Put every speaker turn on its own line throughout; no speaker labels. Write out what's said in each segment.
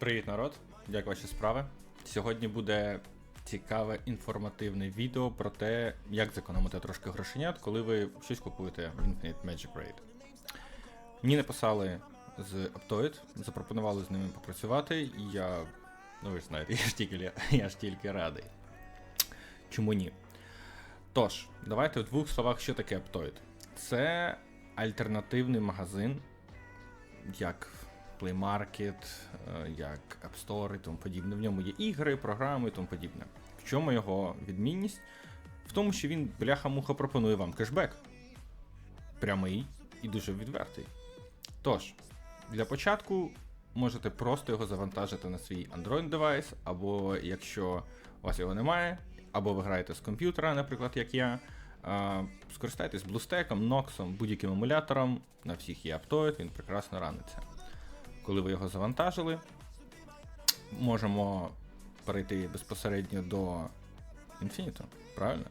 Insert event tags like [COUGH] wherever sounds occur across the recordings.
Привіт, народ! Як ваші справи? Сьогодні буде цікаве інформативне відео про те, як зекономити трошки грошенят, коли ви щось купуєте в Infinite Magic Raid. Мені написали з Aptoid, запропонували з ними попрацювати, і я. Ну ви ж знаєте, [LAUGHS] я ж тільки, я ж тільки радий. Чому ні? Тож, давайте в двох словах, що таке Aptoid. Це альтернативний магазин, як Play Market, е, як App Store і тому подібне. В ньому є ігри, програми і тому подібне. В чому його відмінність? В тому, що він бляха-муха пропонує вам кешбек. Прямий і дуже відвертий. Тож, для початку можете просто його завантажити на свій Android девайс, або якщо у вас його немає, або ви граєте з комп'ютера, наприклад, як я. е, Скористайтесь BlueStack, Nox, будь-яким емулятором, на всіх є Aptoid, він прекрасно раниться. Коли ви його завантажили, можемо перейти безпосередньо до Infinite, правильно?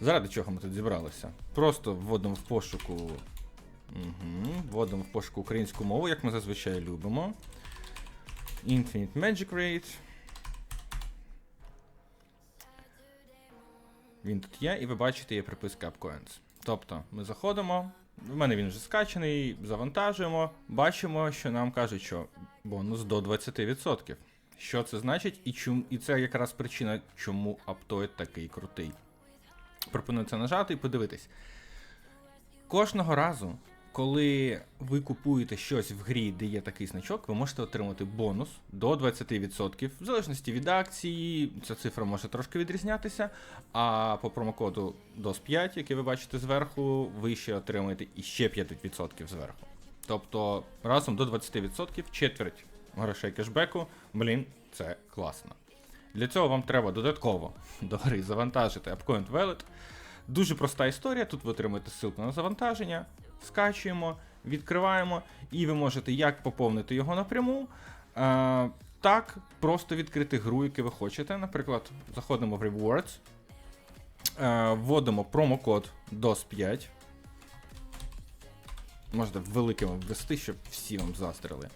Заради чого ми тут зібралися? Просто вводимо в пошуку. Угу, вводимо в пошуку українську мову, як ми зазвичай любимо. Infinite Magic Rate. Він тут є, і ви бачите, є приписка AppCoins. Тобто ми заходимо, в мене він вже скачаний, завантажуємо, бачимо, що нам кажуть, що бонус до 20%. Що це значить, і чому, і це якраз причина, чому аптоїд такий крутий. Пропоную це нажати і подивитись. Кожного разу, коли ви купуєте щось в грі, де є такий значок, ви можете отримати бонус до 20%, в залежності від акції, ця цифра може трошки відрізнятися. А по промокоду DOS5, який ви бачите зверху, ви ще отримаєте іще 5% зверху. Тобто разом до 20% четверть грошей кешбеку, блін, це класно. Для цього вам треба додатково [LAUGHS] до гри завантажити AppCoin Wallet. Дуже проста історія. Тут ви отримаєте ссылку на завантаження, скачуємо, відкриваємо, і ви можете як поповнити його напряму, е, так просто відкрити гру, яку ви хочете. Наприклад, заходимо в Rewards, е, вводимо промокод DOS5. Можете великим ввести, щоб всі вам застріли.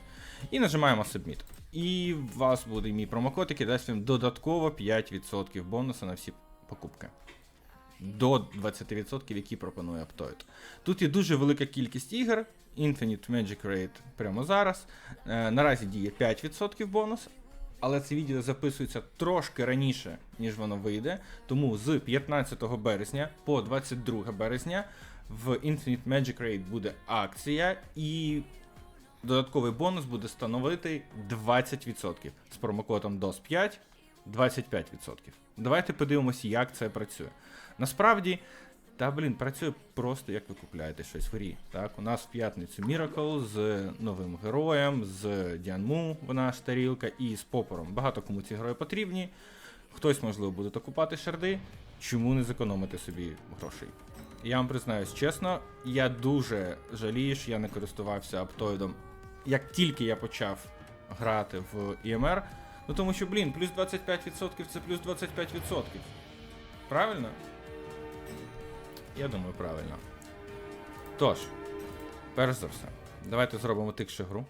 І нажимаємо Submit. І у вас буде мій промокод, який дасть вам додатково 5% бонусу на всі покупки. До 20%, які пропонує Aptoid. Тут є дуже велика кількість ігор. Infinite Magic Raid прямо зараз. Е, наразі діє 5% бонус, але це відео записується трошки раніше, ніж воно вийде. Тому з 15 березня по 22 березня в Infinite Magic Raid буде акція, і додатковий бонус буде становити 20%. З промокодом DOS5 25%. Давайте подивимося, як це працює. Насправді, та блін, працює просто як ви купляєте щось в грі. Так, у нас в п'ятницю Miracle з новим героєм, з Діанму, вона ж тарілка, і з попором. Багато кому ці герої потрібні. Хтось, можливо, буде окупати шарди. Чому не зекономити собі грошей? Я вам признаюсь чесно, я дуже жалію, що я не користувався аптоїдом. Як тільки я почав грати в ІМР, ну тому що, блін, плюс 25% це плюс 25%. Правильно? Я думаю, правильно. Тож, перш за все, давайте зробимо тихше гру.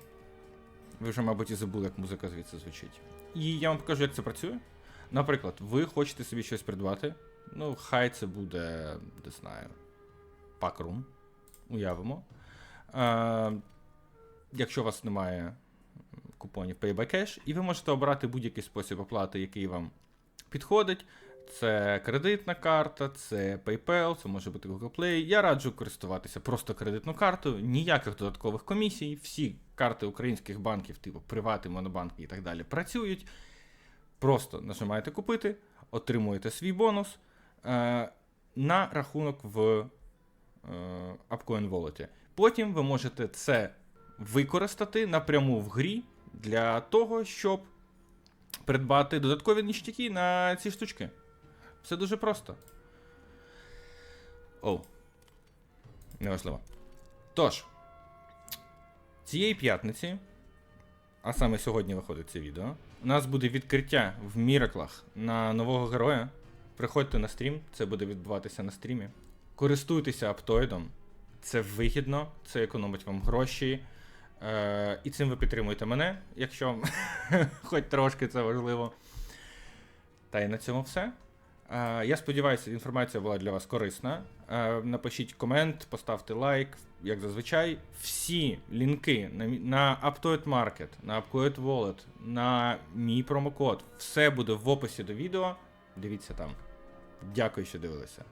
Ви вже, мабуть, і забули, як музика звідси звучить. І я вам покажу, як це працює. Наприклад, ви хочете собі щось придбати. Ну, хай це буде, не знаю, пакрум. Уявимо. Е, якщо у вас немає купонів Pay by Cash, і ви можете обрати будь-який спосіб оплати, який вам підходить. Це кредитна карта, це PayPal, це може бути Google Play. Я раджу користуватися просто кредитну картою, ніяких додаткових комісій. Всі карти українських банків, типу Привати, Монобанки і так далі, працюють. Просто нажимаєте купити, отримуєте свій бонус е, на рахунок в е, Upcoin Wallet. Потім ви можете це використати напряму в грі для того, щоб придбати додаткові ніштяки на ці штучки. Все дуже просто. Оу. Неважливо. Тож, цієї п'ятниці, а саме сьогодні виходить це відео, у нас буде відкриття в Міраклах на нового героя. Приходьте на стрім, це буде відбуватися на стрімі. Користуйтеся аптоїдом. Це вигідно, це економить вам гроші. Е, і цим ви підтримуєте мене, якщо [LAUGHS] хоч трошки це важливо. Та й на цьому все. Е, я сподіваюся, інформація була для вас корисна. Е, напишіть комент, поставте лайк, як зазвичай. Всі лінки на, на Market, на Aptoid Wallet, на мій промокод, все буде в описі до відео. Дивіться там. Дякую, що дивилися.